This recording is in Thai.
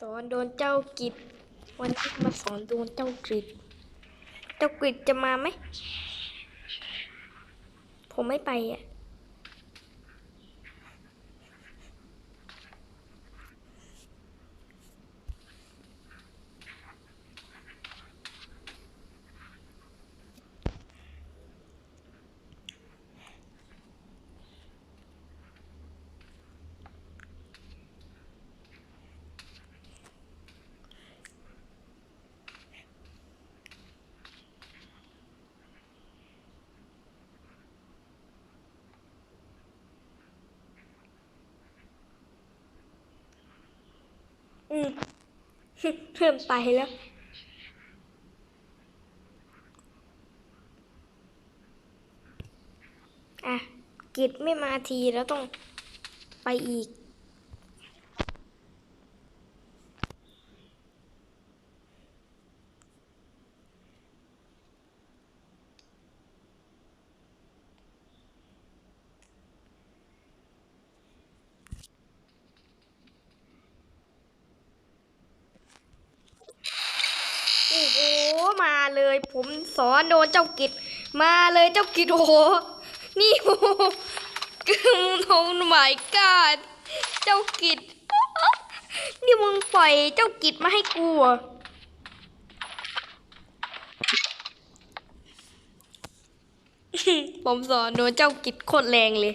สอนโดนเจ้ากิจวันที่มาสอนโดนเจ้ากิดเจ้ากิดจะมาไหม ผมไม่ไปอะ อืมเริ่มไปแล้ว อะ กิจไม่มาทีแล้วต้องไปอีก โอ้โห มาเลย ผมสอนโดนเจ้ากิจมาเลยเจ้ากิจโอ้โหนี่โอ้โหโอ้ไม่กาดเจ้ากิจนี่มึงปล่อยเจ้ากิจมาให้กูเหรอผมสอนโดนเจ้ากิจโคตรแรงเลย